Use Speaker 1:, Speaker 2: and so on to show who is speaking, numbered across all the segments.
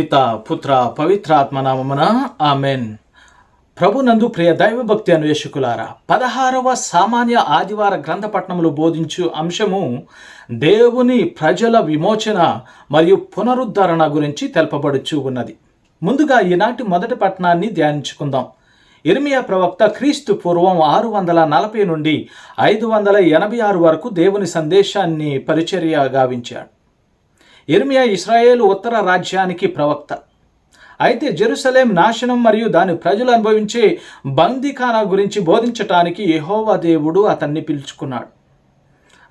Speaker 1: పిత పుత్ర పవిత్రాత్మ నామమున ఆమెన్. ప్రభునందు ప్రియ దైవభక్తి అన్వేషకులారా పదహారవ సామాన్య ఆదివార గ్రంథపట్నములు బోధించు అంశము దేవుని ప్రజల విమోచన మరియు పునరుద్ధరణ గురించి తెలపబడుచు ఉన్నది. ముందుగా ఈనాటి మొదటి పట్టణాన్ని ధ్యానించుకుందాం. ఇర్మియా ప్రవక్త క్రీస్తు పూర్వం ఆరు వందల నలభై నుండి ఐదు వందల ఎనభై ఆరు వరకు దేవుని సందేశాన్ని పరిచర్య గావించాడు. ఇర్మియా ఇస్రాయేలు ఉత్తర రాజ్యానికి ప్రవక్త. అయితే జెరూసలేం నాశనం మరియు దాని ప్రజలు అనుభవించే బందీఖానా గురించి బోధించటానికి యహోవా దేవుడు అతన్ని పిలుచుకున్నాడు.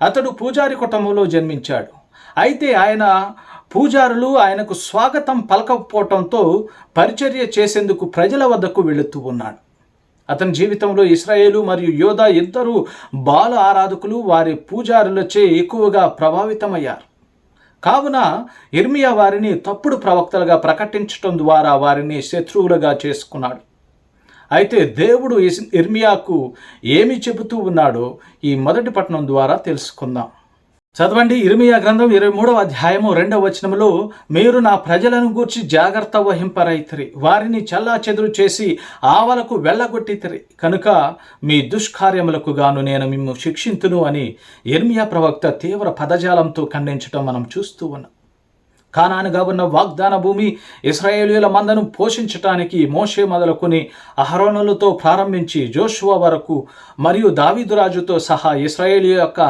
Speaker 1: అతడు పూజారి కుటుంబంలో జన్మించాడు. అయితే ఆయన పూజారులు ఆయనకు స్వాగతం పలకపోవటంతో పరిచర్య చేసేందుకు ప్రజల వద్దకు వెళుతూ ఉన్నాడు. అతని జీవితంలో ఇస్రాయేలు మరియు యోధా ఇద్దరు బాల ఆరాధకులు వారి పూజారులచే ఎక్కువగా ప్రభావితమయ్యారు. కావున ఇర్మియా వారిని తప్పుడు ప్రవక్తలుగా ప్రకటించటం ద్వారా వారిని శత్రువులుగా చేసుకున్నాడు. అయితే దేవుడు ఇర్మియాకు ఏమి చెబుతూ ఉన్నాడో ఈ మొదటి పట్టణం ద్వారా తెలుసుకుందాం. చదవండి. ఇర్మియా గ్రంథం ఇరవై మూడవ అధ్యాయము రెండవ వచనములో మీరు నా ప్రజలను గూర్చి జాగ్రత్త వహింపరైతరి. వారిని చల్లా చెదురు చేసి ఆవలకు వెళ్ళగొట్టితరి. కనుక మీ దుష్కార్యములకు గాను నేను మిమ్ము శిక్షింతును అని ఇర్మియా ప్రవక్త తీవ్ర పదజాలంతో ఖండించటం మనం చూస్తూ ఉన్నాం. కానానుగా ఉన్న వాగ్దాన భూమి ఇస్రాయేలీల మందను పోషించటానికి మోషే మొదలుకొని అహరోనులతో ప్రారంభించి జోషువా వరకు మరియు దావీదురాజుతో సహా ఇస్రాయేలీ యొక్క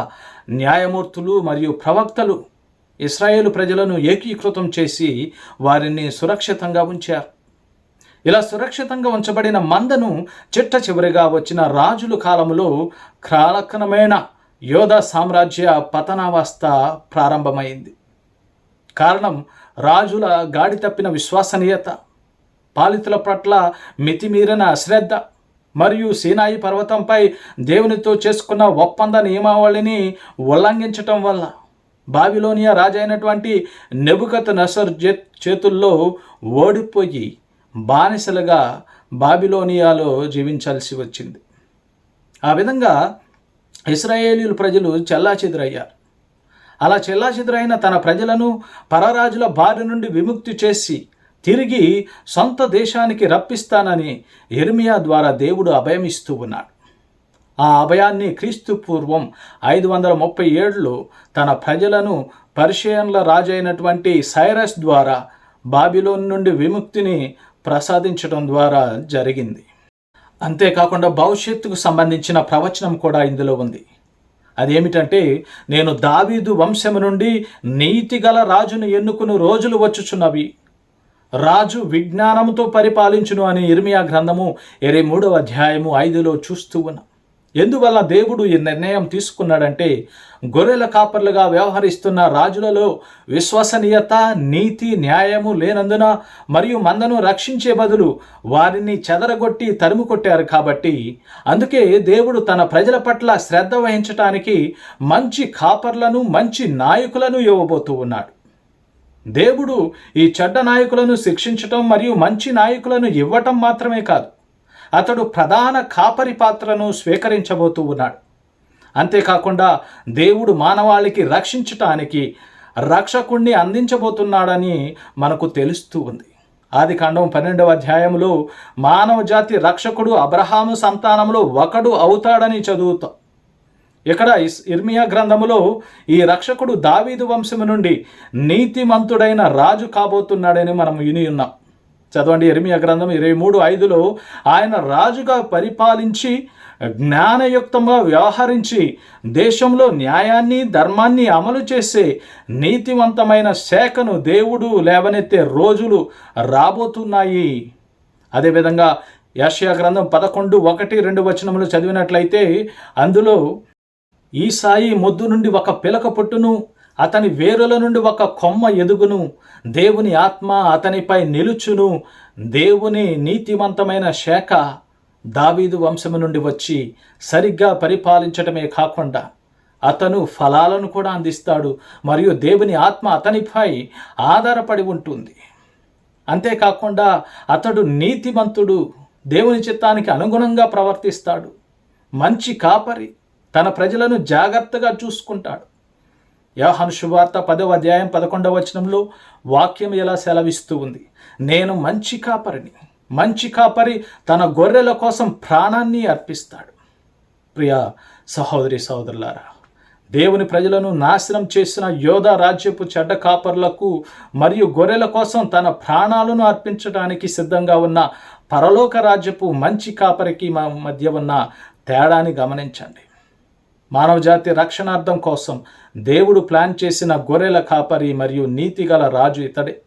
Speaker 1: న్యాయమూర్తులు మరియు ప్రవక్తలు ఇస్రాయేలు ప్రజలను ఏకీకృతం చేసి వారిని సురక్షితంగా ఉంచారు. ఇలా సురక్షితంగా ఉంచబడిన మందను చిట్ట చివరిగా వచ్చిన రాజుల కాలంలో కాలకనమైన యోధ సామ్రాజ్య పతనావస్థ ప్రారంభమైంది. కారణం రాజుల గాడి తప్పిన విశ్వసనీయత పాలితుల పట్ల మితిమీరిన అశ్రద్ధ మరియు సీనాయి పర్వతంపై దేవునితో చేసుకున్న ఒప్పంద నియమావళిని ఉల్లంఘించటం వల్ల బాబిలోనియా రాజైనటువంటి నెబుకత్ నసర్ చేతుల్లో ఓడిపోయి బానిసలుగా బాబిలోనియాలో జీవించాల్సి వచ్చింది. ఆ విధంగా ఇస్రాయేలీలు ప్రజలు చెల్లాచెదురయ్యారు. అలా చెల్లాచెదురైన తన ప్రజలను పరరాజుల బారి నుండి విముక్తి చేసి తిరిగి సొంత దేశానికి రప్పిస్తానని ఎర్మియా ద్వారా దేవుడు అభయమిస్తూ ఉన్నాడు. ఆ అభయాన్ని క్రీస్తు పూర్వం ఐదు వందల ముప్పై ఏడులో తన ప్రజలను పర్షియన్ల రాజైనటువంటి సైరస్ ద్వారా బాబిలోన్ నుండి విముక్తిని ప్రసాదించడం ద్వారా జరిగింది. అంతేకాకుండా భవిష్యత్తుకు సంబంధించిన ప్రవచనం కూడా ఇందులో ఉంది. అదేమిటంటే నేను దావీదు వంశము నుండి నీతిగల రాజును ఎన్నుకుని రోజులు వచ్చుచున్నవి. రాజు విజ్ఞానముతో పరిపాలించును అని ఇర్మియా గ్రంథము ఇరవై మూడవ అధ్యాయము ఐదులో చూస్తూ ఉన్నాం. ఎందువల్ల దేవుడు ఈ నిర్ణయం తీసుకున్నాడంటే గొర్రెల కాపర్లుగా వ్యవహరిస్తున్న రాజులలో విశ్వసనీయత నీతి న్యాయము లేనందున మరియు మందను రక్షించే బదులు వారిని చెదరగొట్టి తరుము కొట్టారు కాబట్టి అందుకే దేవుడు తన ప్రజల పట్ల శ్రద్ధ వహించటానికి మంచి కాపర్లను మంచి నాయకులను ఇవ్వబోతూ ఉన్నాడు. దేవుడు ఈ చెడ్డ నాయకులను శిక్షించటం మరియు మంచి నాయకులను ఇవ్వటం మాత్రమే కాదు అతడు ప్రధాన కాపరి పాత్రను స్వీకరించబోతూ ఉన్నాడు. అంతేకాకుండా దేవుడు మానవాళికి రక్షించటానికి రక్షకుణ్ణి అందించబోతున్నాడని మనకు తెలుస్తూ ఉంది. ఆది కాండం పన్నెండవ అధ్యాయంలో మానవ జాతి రక్షకుడు అబ్రహాము సంతానంలో ఒకడు అవుతాడని చదువుతాం. ఇక్కడ ఇస్- ఇర్మియా గ్రంథములో ఈ రక్షకుడు దావీదు వంశము నుండి నీతిమంతుడైన రాజు కాబోతున్నాడని మనం విని ఉన్నాం. చదవండి ఇర్మియా గ్రంథం ఇరవై మూడు ఐదులో ఆయన రాజుగా పరిపాలించి జ్ఞానయుక్తంగా వ్యవహరించి దేశంలో న్యాయాన్ని ధర్మాన్ని అమలు చేసే నీతివంతమైన శాఖను దేవుడు లేవనెత్తే రోజులు రాబోతున్నాయి. అదేవిధంగా యాషియా గ్రంథం పదకొండు ఒకటి రెండు వచనములు చదివినట్లయితే అందులో ఈ సాయి మొద్దు నుండి ఒక పిలక పుట్టును అతని వేరుల నుండి ఒక కొమ్మ ఎదుగును. దేవుని ఆత్మ అతనిపై నిలుచును. దేవుని నీతివంతమైన శాఖ దావీదు వంశము నుండి వచ్చి సరిగ్గా పరిపాలించటమే కాకుండా అతను ఫలాలను కూడా అందిస్తాడు మరియు దేవుని ఆత్మ అతనిపై ఆధారపడి ఉంటుంది. అంతేకాకుండా అతడు నీతిమంతుడు దేవుని చిత్తానికి అనుగుణంగా ప్రవర్తిస్తాడు. మంచి కాపరి తన ప్రజలను జాగ్రత్తగా చూసుకుంటాడు. యోహను శువార్త పదవ అధ్యాయం పదకొండవ వచనంలో వాక్యం ఎలా సెలవిస్తూ ఉంది? నేను మంచి కాపరిని మంచి కాపరి తన గొర్రెల కోసం ప్రాణాన్ని అర్పిస్తాడు. ప్రియ సహోదరి సహోదరులారా దేవుని ప్రజలను నాశనం చేసిన యోధ రాజ్యపు చెడ్డ కాపరులకు మరియు గొర్రెల కోసం తన ప్రాణాలను అర్పించడానికి సిద్ధంగా ఉన్న పరలోక రాజ్యపు మంచి కాపరికి మా మధ్య ఉన్న తేడాని గమనించండి. మానవజాతి రక్షణార్థం కోసం దేవుడు ప్లాన్ చేసిన గొర్రెల కాపరి మరియు నీతిగల రాజు ఇతడే.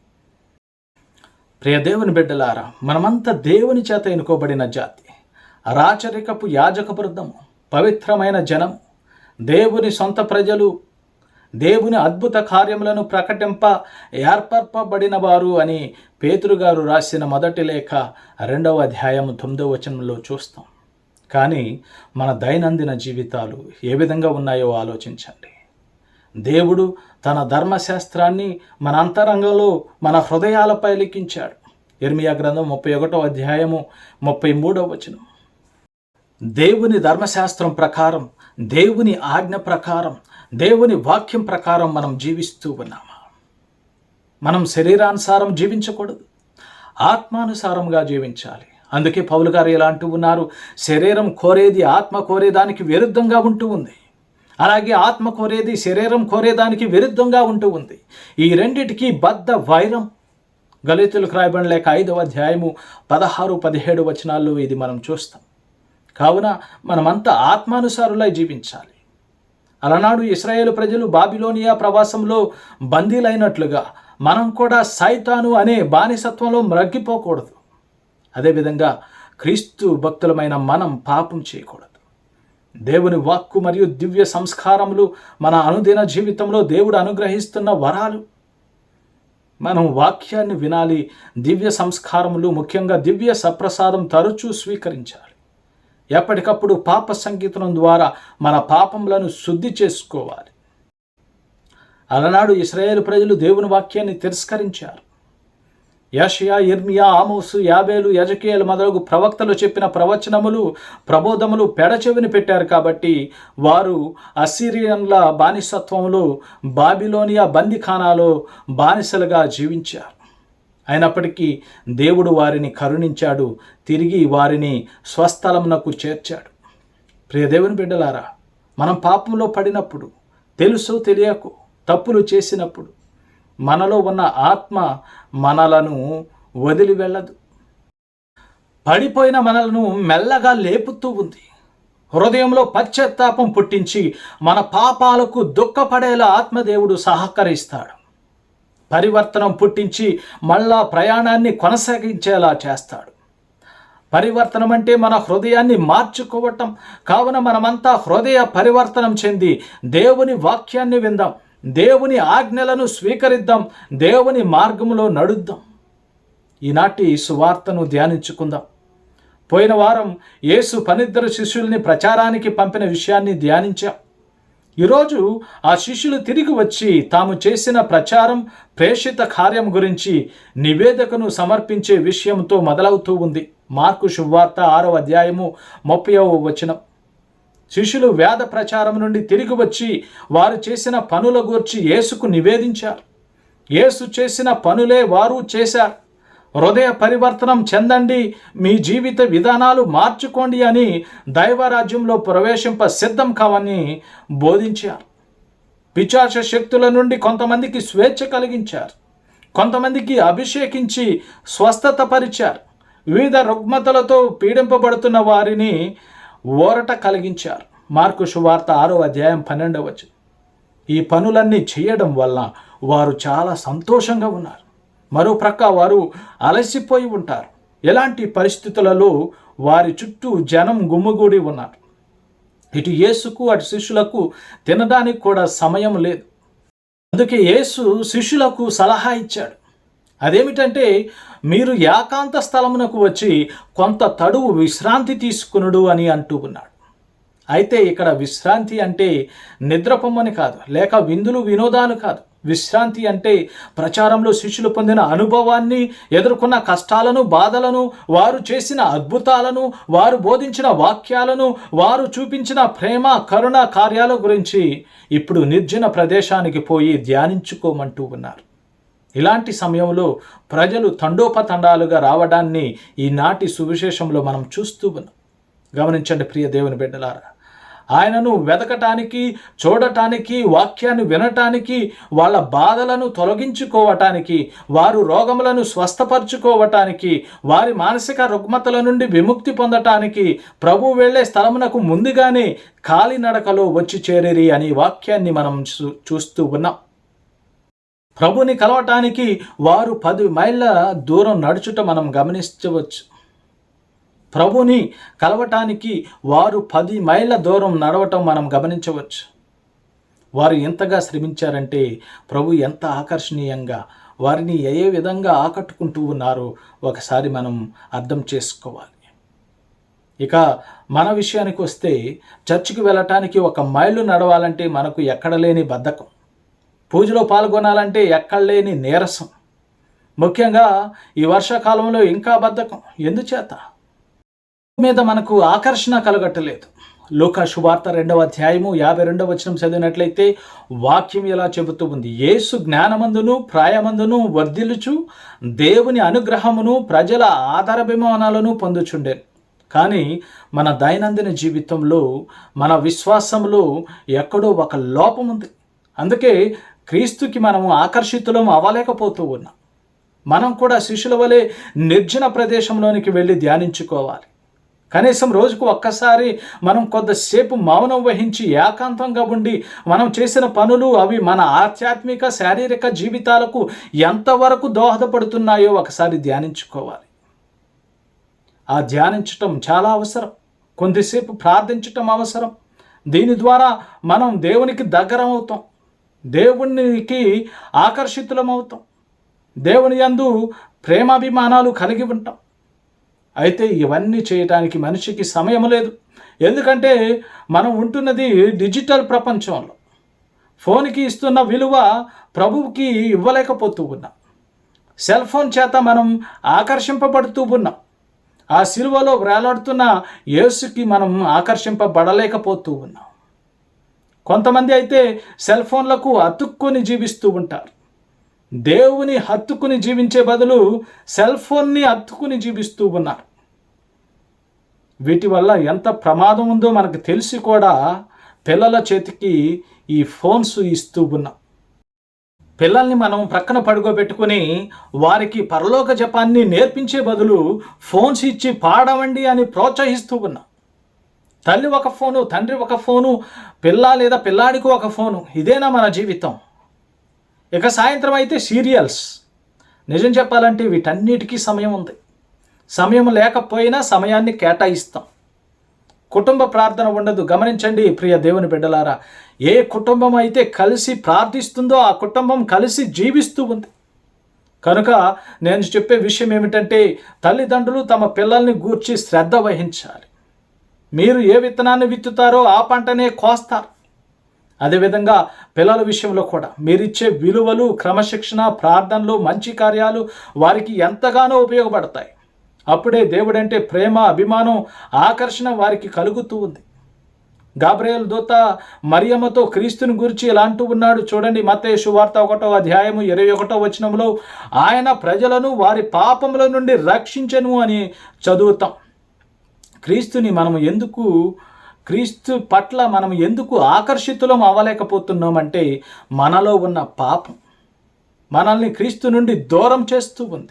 Speaker 1: ప్రియ దేవుని బిడ్డలారా మనమంతా దేవుని చేత ఎన్నుకోబడిన జాతి రాచరికపు యాజక బృందము పవిత్రమైన జనం దేవుని సొంత ప్రజలు దేవుని అద్భుత కార్యములను ప్రకటింప ఏర్పర్పబడిన వారు అని పేతురుగారు రాసిన మొదటి లేఖ రెండవ అధ్యాయం తొమ్మిదవ వచనంలో చూస్తాం. కానీ మన దైనందిన జీవితాలు ఏ విధంగా ఉన్నాయో ఆలోచించండి. దేవుడు తన ధర్మశాస్త్రాన్ని మన అంతరంగంలో మన హృదయాలపై లిఖించాడు. ఇర్మియా గ్రంథం ముప్పై ఒకటో అధ్యాయము ముప్పై మూడవ వచనం. దేవుని ధర్మశాస్త్రం ప్రకారం దేవుని ఆజ్ఞ ప్రకారం దేవుని వాక్యం ప్రకారం మనం జీవిస్తూ ఉన్నామా? మనం శరీరానుసారం జీవించకూడదు. ఆత్మానుసారంగా జీవించాలి. అందుకే పౌలు గారు ఇలా అంటూ ఉన్నారు శరీరం కోరేది ఆత్మ కోరేదానికి విరుద్ధంగా ఉంటూ ఉంది. అలాగే ఆత్మ కోరేది శరీరం కోరేదానికి విరుద్ధంగా ఉంటూ ఉంది. ఈ రెండిటికి బద్ద వైరం. గలితులకు రాయబడిన లేక ఐదవ అధ్యాయము పదహారు పదిహేడు వచనాల్లో ఇది మనం చూస్తాం. కావున మనమంతా ఆత్మానుసారులై జీవించాలి. అలనాడు ఇస్రాయేల్ ప్రజలు బాబిలోనియా ప్రవాసంలో బందీలైనట్లుగా మనం కూడా సైతాను అనే బానిసత్వంలో మ్రగ్గిపోకూడదు. అదేవిధంగా క్రీస్తు భక్తులమైన మనం పాపం చేయకూడదు. దేవుని వాక్కు మరియు దివ్య సంస్కారములు మన అనుదిన జీవితంలో దేవుడు అనుగ్రహిస్తున్న వరాలు. మనం వాక్యాన్ని వినాలి దివ్య సంస్కారములు ముఖ్యంగా దివ్య సప్రసాదం తరచూ స్వీకరించాలి. ఎప్పటికప్పుడు పాప సంగీతం ద్వారా మన పాపములను శుద్ధి చేసుకోవాలి. అలనాడు ఇస్రాయేల్ ప్రజలు దేవుని వాక్యాన్ని తిరస్కరించారు. యషయా ఇర్మియా ఆమోసు యాబేలు యజకేలు మొదలగు ప్రవక్తలు చెప్పిన ప్రవచనములు ప్రబోధములు పెడచెవిని పెట్టారు కాబట్టి వారు అసిరియన్ల బానిసత్వంలో బాబిలోనియా బందిఖానాలో బానిసలుగా జీవించారు. అయినప్పటికీ దేవుడు వారిని కరుణించాడు తిరిగి వారిని స్వస్థలమునకు చేర్చాడు. ప్రియ దేవుని బిడ్డలారా మనం పాపంలో పడినప్పుడు తెలుసు తెలియకు తప్పులు చేసినప్పుడు మనలో ఉన్న ఆత్మ మనలను వదిలి వెళ్ళదు. పడిపోయిన మనలను మెల్లగా లేపుతూ ఉంది. హృదయంలో పశ్చాత్తాపం పుట్టించి మన పాపాలకు దుఃఖపడేలా ఆత్మదేవుడు సహకరిస్తాడు. పరివర్తనం పుట్టించి మళ్ళా ప్రయాణాన్ని కొనసాగించేలా చేస్తాడు. పరివర్తనం అంటే మన హృదయాన్ని మార్చుకోవటం. కావున మనమంతా హృదయ పరివర్తనం చెంది దేవుని వాక్యాన్ని విందాం. దేవుని ఆజ్ఞలను స్వీకరిద్దాం దేవుని మార్గంలో నడుద్దాం. ఈనాటి సువార్తను ధ్యానించుకుందాం. పోయిన వారం యేసు పనిద్దరు శిష్యుల్ని ప్రచారానికి పంపిన విషయాన్ని ధ్యానించాం. ఈరోజు ఆ శిష్యులు తిరిగి వచ్చి తాము చేసిన ప్రచారం ప్రేషిత కార్యం గురించి నివేదికను సమర్పించే విషయంతో మొదలవుతూ ఉంది. మార్కు శువార్త ఆరో అధ్యాయము ముప్పైవ వచనం. శిష్యులు వేద ప్రచారం నుండి తిరిగి వచ్చి వారు చేసిన పనుల గూర్చి యేసుకు నివేదించారు. యేసు చేసిన పనులే వారు చేశారు. హృదయ పరివర్తనం చెందండి మీ జీవిత విధానాలు మార్చుకోండి అని దైవరాజ్యంలో ప్రవేశింప సిద్ధం కావని బోధించారు. పిచాచ శక్తుల నుండి కొంతమందికి స్వేచ్ఛ కలిగించారు. కొంతమందికి అభిషేకించి స్వస్థత పరిచారు. వివిధ రుగ్మతలతో పీడింపబడుతున్న వారిని ఓరట కలిగించారు. మార్కు శువార్త ఆరో అధ్యాయం పన్నెండవచ్చు ఈ పనులన్నీ చేయడం వల్ల వారు చాలా సంతోషంగా ఉన్నారు. మరో ప్రక్క వారు అలసిపోయి ఉంటారు. ఎలాంటి పరిస్థితులలో వారి చుట్టూ జనం గుమ్ముగూడి ఉన్నారు. ఇటు యేసుకు అటు శిష్యులకు తినడానికి కూడా సమయం లేదు. అందుకే యేసు శిష్యులకు సలహా ఇచ్చాడు. అదేమిటంటే మీరు ఏకాంత స్థలమునకు వచ్చి కొంత తడువు విశ్రాంతి తీసుకునుడు అని అంటూ ఉన్నాడు. అయితే ఇక్కడ విశ్రాంతి అంటే నిద్రపొమ్మని కాదు లేక విందులు వినోదాలు కాదు. విశ్రాంతి అంటే ప్రచారంలో శిష్యులు పొందిన అనుభవాన్ని ఎదుర్కొన్న కష్టాలను బాధలను వారు చేసిన అద్భుతాలను వారు బోధించిన వాక్యాలను వారు చూపించిన ప్రేమ కరుణ కార్యాల గురించి ఇప్పుడు నిర్జన ప్రదేశానికి పోయి ధ్యానించుకోమంటూ ఉన్నారు. ఇలాంటి సమయంలో ప్రజలు తండోపతండాలుగా రావడాన్ని ఈనాటి సువిశేషంలో మనం చూస్తూ ఉన్నాం. గమనించండి ప్రియ దేవుని బిడ్డలారా. ఆయనను వెతకటానికి చూడటానికి వాక్యాన్ని వినటానికి వాళ్ళ బాధలను తొలగించుకోవటానికి వారు రోగములను స్వస్థపరచుకోవటానికి వారి మానసిక రుగ్మతల నుండి విముక్తి పొందటానికి ప్రభు వెళ్ళే స్థలమునకు ముందుగానే కాలినడకలో వచ్చి చేరేరి అనే వాక్యాన్ని మనం చూ చూస్తూ ఉన్నాం. ప్రభుని కలవటానికి వారు పది మైళ్ళ దూరం నడుచుట మనం గమనించవచ్చు. ప్రభుని కలవటానికి వారు పది మైళ్ళ దూరం నడవటం మనం గమనించవచ్చు. వారు ఎంతగా శ్రమించారంటే ప్రభు ఎంత ఆకర్షణీయంగా వారిని ఏ విధంగా ఆకట్టుకుంటూ ఉన్నారో ఒకసారి మనం అర్థం చేసుకోవాలి. ఇక మన విషయానికి వస్తే చర్చికి వెళ్ళటానికి ఒక మైలు నడవాలంటే మనకు ఎక్కడ లేని బద్ధకం. పూజలో పాల్గొనాలంటే ఎక్కడ లేని నీరసం. ముఖ్యంగా ఈ వర్షాకాలంలో ఇంకా బద్ధకం. ఎందుచేత? మీద మనకు ఆకర్షణ కలగట్టలేదు లోక శుభార్త రెండవ అధ్యాయము యాభై రెండవ వచనం చదివినట్లయితే వాక్యం ఇలా చెబుతూ ఉంది. యేసు జ్ఞానమందును ప్రాయమందును వర్ధిల్లుచు దేవుని అనుగ్రహమును ప్రజల ఆధారభిమానాలను పొందుచుండే కానీ మన దైనందిన జీవితంలో మన విశ్వాసంలో ఎక్కడో ఒక లోపం ఉంది అందుకే క్రీస్తుకి మనము ఆకర్షితులం అవ్వలేకపోతూ ఉన్నాం. మనం కూడా శిష్యుల వలె నిర్జన ప్రదేశంలోనికి వెళ్ళి ధ్యానించుకోవాలి. కనీసం రోజుకు ఒక్కసారి మనం కొద్దిసేపు మౌనం వహించి ఏకాంతంగా ఉండి మనం చేసిన పనులు అవి మన ఆధ్యాత్మిక శారీరక జీవితాలకు ఎంతవరకు దోహదపడుతున్నాయో ఒకసారి ధ్యానించుకోవాలి. ఆ ధ్యానించటం చాలా అవసరం. కొద్దిసేపు ప్రార్థించటం అవసరం. దీని ద్వారా మనం దేవునికి దగ్గరమవుతాం. దేవునికి ఆకర్షితులం అవుతాం దేవుని యందు ప్రేమాభిమానాలు కలిగి ఉంటాం. అయితే ఇవన్నీ చేయటానికి మనిషికి సమయం లేదు. ఎందుకంటే మనం ఉంటున్నది డిజిటల్ ప్రపంచంలో. ఫోన్కి ఇస్తున్న విలువ ప్రభువుకి ఇవ్వలేకపోతూ ఉన్నాం. సెల్ ఫోన్ చేత మనం ఆకర్షింపబడుతూ ఉన్నాం. ఆ సిలువలో వేలాడుతున్న యేసుకి మనం ఆకర్షింపబడలేకపోతూ ఉన్నాం. కొంతమంది అయితే సెల్ ఫోన్లకు అతుక్కొని జీవిస్తూ ఉంటారు. దేవుని హత్తుకుని జీవించే బదులు సెల్ ఫోన్ని హత్తుకుని జీవిస్తూ ఉన్నారు. వీటి వల్ల ఎంత ప్రమాదం ఉందో మనకు తెలిసి కూడా పిల్లల చేతికి ఈ ఫోన్స్ ఇస్తూ ఉన్నాం. పిల్లల్ని మనం ప్రక్కన పడుకోబెట్టుకుని వారికి పరలోక జపాన్ని నేర్పించే బదులు ఫోన్స్ ఇచ్చి పాడవండి అని ప్రోత్సహిస్తూ ఉన్నాం. తల్లి ఒక ఫోను తండ్రి ఒక ఫోను పిల్ల లేదా పిల్లాడికి ఒక ఫోను. ఇదేనా మన జీవితం? ఇక సాయంత్రం అయితే సీరియల్స్. నిజం చెప్పాలంటే వీటన్నిటికీ సమయం ఉంది. సమయం లేకపోయినా సమయాన్ని కేటాయిస్తాం. కుటుంబ ప్రార్థన ఉండదు. గమనించండి ప్రియ దేవుని బిడ్డలారా. ఏ కుటుంబం అయితే కలిసి ప్రార్థిస్తుందో ఆ కుటుంబం కలిసి జీవిస్తూ ఉంది. కనుక నేను చెప్పే విషయం ఏమిటంటే తల్లిదండ్రులు తమ పిల్లల్ని గూర్చి శ్రద్ధ వహించాలి. మీరు ఏ విత్తనాన్ని విత్తుతారో ఆ పంటనే కోస్తారు. అదేవిధంగా పిల్లల విషయంలో కూడా మీరిచ్చే విలువలు క్రమశిక్షణ ప్రార్థనలు మంచి కార్యాలు వారికి ఎంతగానో ఉపయోగపడతాయి. అప్పుడే దేవుడంటే ప్రేమ అభిమానం ఆకర్షణ వారికి కలుగుతూ ఉంది. గాబ్రేయల్ దూత మరియమ్మతో క్రీస్తుని గురించి ఎలా అంటూ ఉన్నాడు చూడండి మతే శువార్త ఒకటో అధ్యాయము ఇరవై ఒకటో వచనంలో ఆయన ప్రజలను వారి పాపముల నుండి రక్షించను అని చదువుతాం. క్రీస్తుని మనం ఎందుకు క్రీస్తు పట్ల మనం ఎందుకు ఆకర్షితులం అవ్వలేకపోతున్నామంటే మనలో ఉన్న పాపం. మనల్ని క్రీస్తు నుండి దూరం చేస్తూ ఉంది.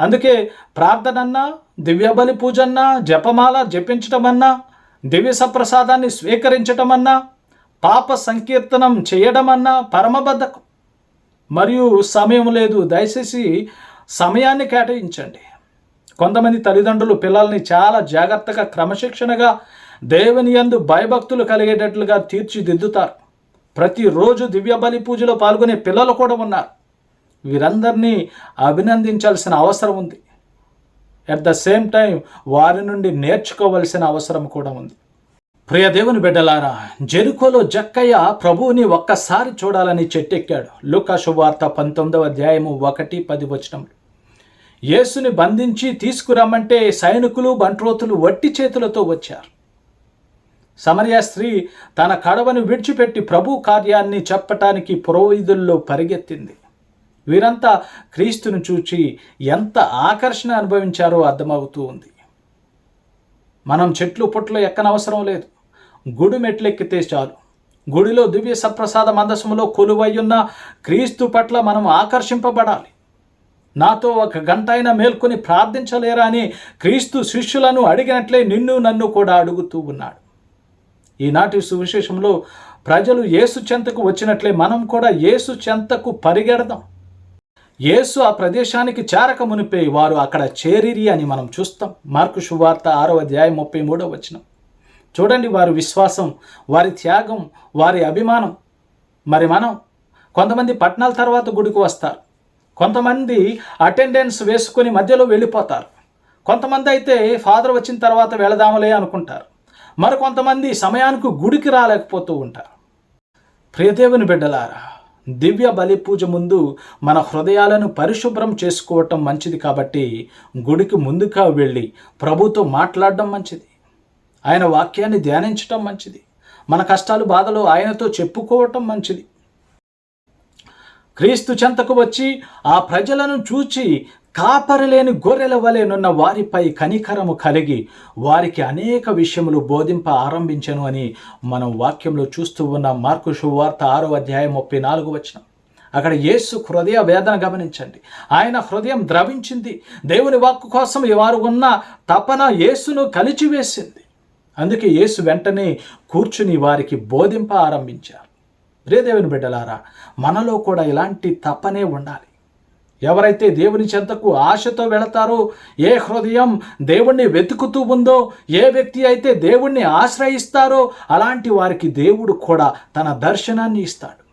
Speaker 1: అందుకే ప్రార్థనన్నా దివ్యబలి పూజన్నా జపమాల జపించటమన్నా దివ్య సప్రసాదాన్ని స్వీకరించటమన్నా పాప సంకీర్తనం చేయడమన్నా పరమబద్ధకం. మరియు సమయం లేదు. దయచేసి సమయాన్ని కేటాయించండి. కొంతమంది తల్లిదండ్రులు పిల్లల్ని చాలా జాగ్రత్తగా క్రమశిక్షణగా దేవుని యందు భయభక్తులు కలిగేటట్లుగా తీర్చిదిద్దుతారు. ప్రతిరోజు దివ్య బలి పూజలో పాల్గొనే పిల్లలు కూడా ఉన్నారు. వీరందరినీ అభినందించాల్సిన అవసరం ఉంది. అట్ ద సేమ్ టైం వారి నుండి నేర్చుకోవలసిన అవసరం కూడా ఉంది. ప్రియ దేవుని బిడ్డలారా జెరుకోలో జక్కయ్య ప్రభువుని ఒక్కసారి చూడాలని చెట్టెక్కాడు. లుకాశువార్త పంతొమ్మిదవ అధ్యాయము ఒకటి పది వచనములు. యేసుని బంధించి తీసుకురమ్మంటే సైనికులు బంట్రోతులు వట్టి చేతులతో వచ్చారు. సమరయ స్త్రీ తన కడవను విడిచిపెట్టి ప్రభు కార్యాన్ని చెప్పటానికి పురోవిధుల్లో పరిగెత్తింది. వీరంతా క్రీస్తును చూచి ఎంత ఆకర్షణ అనుభవించారో అర్థమవుతూ ఉంది. మనం చెట్లు పొట్లు ఎక్కనవసరం లేదు. గుడి మెట్లెక్కితే చాలు. గుడిలో దివ్య సప్రసాద మందసములో కొలువయ్యున్న క్రీస్తు పట్ల మనం ఆకర్షింపబడాలి. నాతో ఒక గంట అయినా మేల్కొని ప్రార్థించలేరా అని క్రీస్తు శిష్యులను అడిగినట్లే నిన్ను నన్ను కూడా అడుగుతూ ఉన్నాడు. ఈనాటి సువిశేషంలో ప్రజలు యేసు చెంతకు వచ్చినట్లే మనం కూడా యేసు చెంతకు పరిగెడదాం. యేసు ఆ ప్రదేశానికి చేరక మునిపే వారు అక్కడ చేరిరి అని మనం చూస్తాం. మార్కు శువార్త ఆరో అధ్యాయం ముప్పై మూడో వచనం. చూడండి వారి విశ్వాసం వారి త్యాగం వారి అభిమానం. మరి మనం కొంతమంది పట్టణాల తర్వాత గుడికి వస్తారు. కొంతమంది అటెండెన్స్ వేసుకొని మధ్యలో వెళ్ళిపోతారు. కొంతమంది అయితే ఫాదర్ వచ్చిన తర్వాత వెళదామలే అనుకుంటారు. మరి కొంతమంది సమయానికి గుడికి రాలేకపోతూ ఉంటారు. ప్రియదేవుని బిడ్డలారా దివ్య బలి పూజ ముందు మన హృదయాలను పరిశుభ్రం చేసుకోవటం మంచిది కాబట్టి గుడికి ముందుగా వెళ్ళి ప్రభుతో మాట్లాడడం మంచిది. ఆయన వాక్యాన్ని ధ్యానించటం మంచిది. మన కష్టాలు బాధలు ఆయనతో చెప్పుకోవటం మంచిది. క్రీస్తు చెంతకు వచ్చి ఆ ప్రజలను చూచి కాపరలేని గొర్రెల వలెనున్న వారిపై కనికరము కలిగి వారికి అనేక విషయములు బోధింప ఆరంభించను అని మనం వాక్యంలో చూస్తూ ఉన్న. మార్కు శువార్త ఆరో అధ్యాయం ముప్పై నాలుగు వచ్చిన అక్కడ యేసు హృదయ వేదన గమనించండి. ఆయన హృదయం ద్రవించింది. దేవుని వాక్కు కోసం వారు ఉన్న తపన యేసును కలిచివేసింది. అందుకే యేసు వెంటనే కూర్చుని వారికి బోధింప ఆరంభించారు. ప్రియదేవుని బిడ్డలారా మనలో కూడా ఇలాంటి తపనే ఉండాలి. ఎవరైతే దేవుని చెంతకు ఆశతో వెళతారో ఏ హృదయం దేవుణ్ణి వెతుకుతూ ఉందో ఏ వ్యక్తి అయితే దేవుణ్ణి ఆశ్రయిస్తారో అలాంటి వారికి దేవుడు కూడా తన దర్శనాన్ని ఇస్తాడు.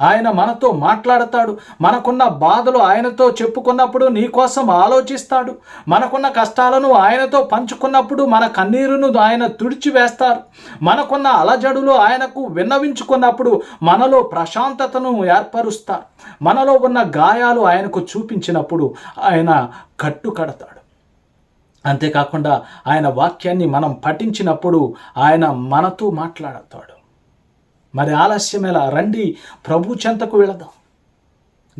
Speaker 1: ఆయన మనతో మాట్లాడతాడు. మనకున్న బాధలు ఆయనతో చెప్పుకున్నప్పుడు నీ కోసం ఆలోచిస్తాడు. మనకున్న కష్టాలను ఆయనతో పంచుకున్నప్పుడు మన కన్నీరును ఆయన తుడిచివేస్తారు. మనకున్న అలజడులు ఆయనకు విన్నవించుకున్నప్పుడు మనలో ప్రశాంతతను ఏర్పరుస్తారు. మనలో ఉన్న గాయాలు ఆయనకు చూపించినప్పుడు ఆయన కట్టు కడతాడు అంతేకాకుండా ఆయన వాక్యాన్ని మనం పఠించినప్పుడు ఆయన మనతో మాట్లాడతాడు. మరి ఆలస్యం ఎలా? రండి ప్రభు చెంతకు వెళదాం.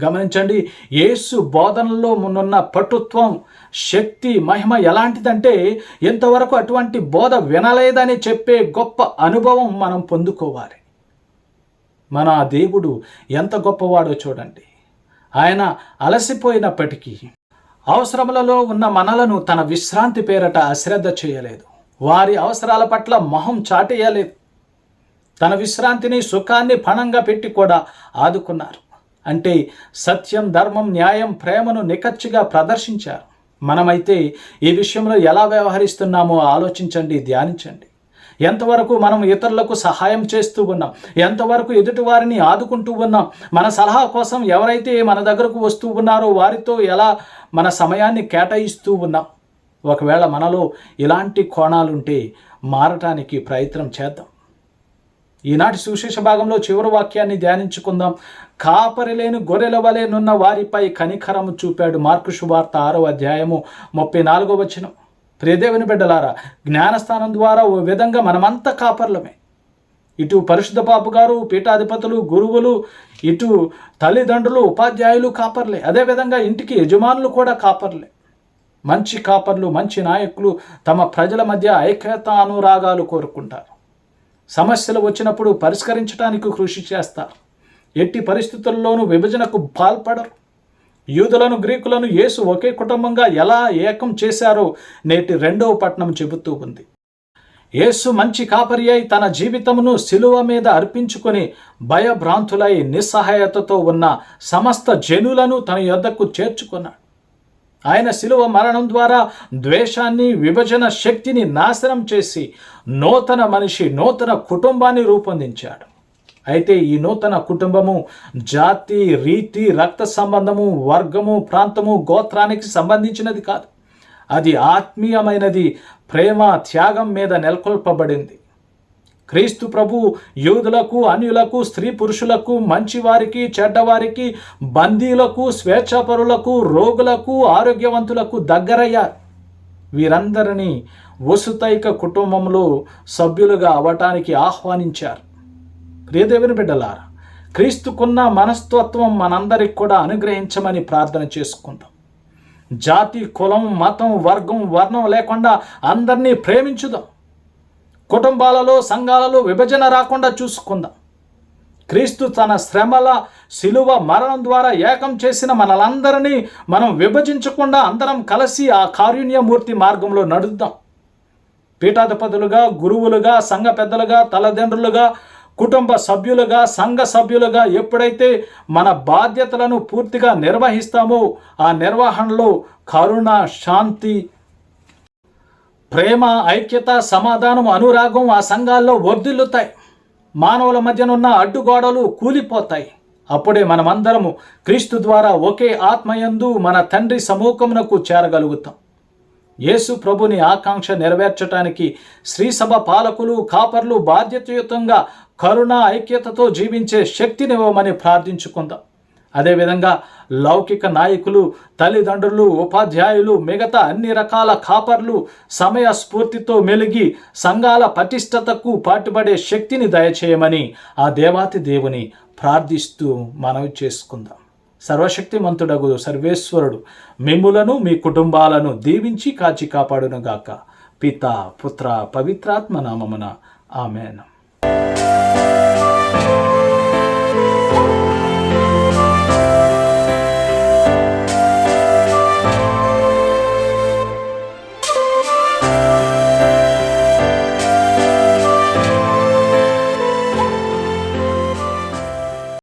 Speaker 1: గమనించండి యేసు బోధనలో మునున్న పటుత్వం శక్తి మహిమ ఎలాంటిదంటే ఎంతవరకు అటువంటి బోధ వినలేదని చెప్పే గొప్ప అనుభవం మనం పొందుకోవాలి. మన దేవుడు ఎంత గొప్పవాడో చూడండి. ఆయన అలసిపోయినప్పటికీ అవసరములలో ఉన్న మనలను తన విశ్రాంతి పేరట అశ్రద్ధ చేయలేదు. వారి అవసరాల పట్ల మొహం చాటేయలేదు. తన విశ్రాంతిని సుఖాన్ని పణంగా పెట్టి కూడా ఆదుకున్నారు. అంటే సత్యం ధర్మం న్యాయం ప్రేమను నికచ్చిగా ప్రదర్శించారు. మనమైతే ఈ విషయంలో ఎలా వ్యవహరిస్తున్నామో ఆలోచించండి ధ్యానించండి. ఎంతవరకు మనం ఇతరులకు సహాయం చేస్తూ ఉన్నాం ఎంతవరకు ఎదుటి వారిని ఆదుకుంటూ ఉన్నాం మన సలహా కోసం ఎవరైతే మన దగ్గరకు వస్తూ ఉన్నారో వారితో ఎలా మన సమయాన్ని కేటాయిస్తూ ఉన్నాం. ఒకవేళ మనలో ఇలాంటి కోణాలుంటే మారటానికి ప్రయత్నం చేద్దాం. ఈనాటి సుశేష భాగంలో చివరి వాక్యాన్ని ధ్యానించుకుందాం. కాపరిలేని గొర్రెల వలె నున్న వారిపై కనికరము చూపాడు మార్కు శుభార్త ఆరో అధ్యాయము ముప్పై నాలుగో వచనం. ప్రియదేవుని బిడ్డలారా జ్ఞానస్థానం ద్వారా ఓ విధంగా మనమంతా కాపర్లమే. ఇటు పరిశుద్ధ పాపు గారు పీఠాధిపతులు గురువులు ఇటు తల్లిదండ్రులు ఉపాధ్యాయులు కాపర్లే. అదేవిధంగా ఇంటికి యజమానులు కూడా కాపర్లే. మంచి కాపర్లు మంచి నాయకులు తమ ప్రజల మధ్య ఐక్యత అనురాగాలు కోరుకుంటారు. సమస్యలు వచ్చినప్పుడు పరిష్కరించడానికి కృషి చేస్తారు ఎట్టి పరిస్థితుల్లోనూ విభజనకు పాల్పడరు. యూదులను గ్రీకులను యేసు ఒకే కుటుంబంగా ఎలా ఏకం చేశారో నేటి రెండవ పట్నం చెబుతూ ఉంది. యేసు మంచి కాపరి అయి తన జీవితమును శిలువ మీద అర్పించుకొని భయభ్రాంతులై నిస్సహాయతతో ఉన్న సమస్త జనులను తన యొద్దకు చేర్చుకున్నాడు. ఆయన శిలువ మరణం ద్వారా ద్వేషాన్ని విభజన శక్తిని నాశనం చేసి నూతన మనిషి నూతన కుటుంబాన్ని రూపొందించాడు. అయితే ఈ నూతన కుటుంబము జాతి రీతి రక్త సంబంధము వర్గము ప్రాంతము గోత్రానికి సంబంధించినది కాదు. అది ఆత్మీయమైనది ప్రేమ త్యాగం మీద నెలకొల్పబడింది. క్రీస్తు ప్రభు యూదులకు అన్యులకు స్త్రీ పురుషులకు మంచివారికి చెడ్డవారికి బందీలకు స్వేచ్ఛాపరులకు రోగులకు ఆరోగ్యవంతులకు దగ్గరయ్యారు వీరందరినీ వసుతైక కుటుంబంలో సభ్యులుగా అవటానికి ఆహ్వానించారు. ప్రియదేవుని బిడ్డలారా క్రీస్తుకున్న మనస్తత్వం మనందరికి కూడా అనుగ్రహించమని ప్రార్థన చేసుకుందాం. జాతి కులం మతం వర్గం వర్ణం లేకుండా అందరినీ ప్రేమించుదాం. కుటుంబాలలో సంఘాలలో విభజన రాకుండా చూసుకుందాం. క్రీస్తు తన శ్రమల శిలువ మరణం ద్వారా ఏకం చేసిన మనలందరినీ మనం విభజించకుండా అందరం కలిసి ఆ కారుణ్యమూర్తి మార్గంలో నడుద్దాం. పీఠాధిపతులుగా గురువులుగా సంఘ పెద్దలుగా తల్లిదండ్రులుగా కుటుంబ సభ్యులుగా సంఘ సభ్యులుగా ఎప్పుడైతే మన బాధ్యతలను పూర్తిగా నిర్వహిస్తామో ఆ నిర్వహణలో కరుణ శాంతి ప్రేమ ఐక్యత సమాధానం అనురాగం ఆ సంఘాల్లో వర్ధిల్లుతాయి. మానవుల మధ్యనున్న అడ్డుగోడలు కూలిపోతాయి. అప్పుడే మనమందరము క్రీస్తు ద్వారా ఒకే ఆత్మయందు మన తండ్రి సమూహమునకు చేరగలుగుతాం. యేసు ప్రభుని ఆకాంక్ష నెరవేర్చడానికి శ్రీసభ పాలకులు కాపర్లు బాధ్యతయుతంగా కరుణ ఐక్యతతో జీవించే శక్తినివ్వమని ప్రార్థించుకుందాం. అదేవిధంగా లౌకిక నాయకులు తల్లిదండ్రులు ఉపాధ్యాయులు మిగతా అన్ని రకాల కాపర్లు సమయ స్ఫూర్తితో మెలిగి సంఘాల పటిష్టతకు పాటుపడే శక్తిని దయచేయమని ఆ దేవాతి దేవుని ప్రార్థిస్తూ మనవి చేసుకుందాం. సర్వశక్తిమంతుడగు సర్వేశ్వరుడు మిమ్ములను మీ కుటుంబాలను దీవించి కాచి కాపాడునుగాక. పిత పుత్ర పవిత్రాత్మ నామమున ఆమెను.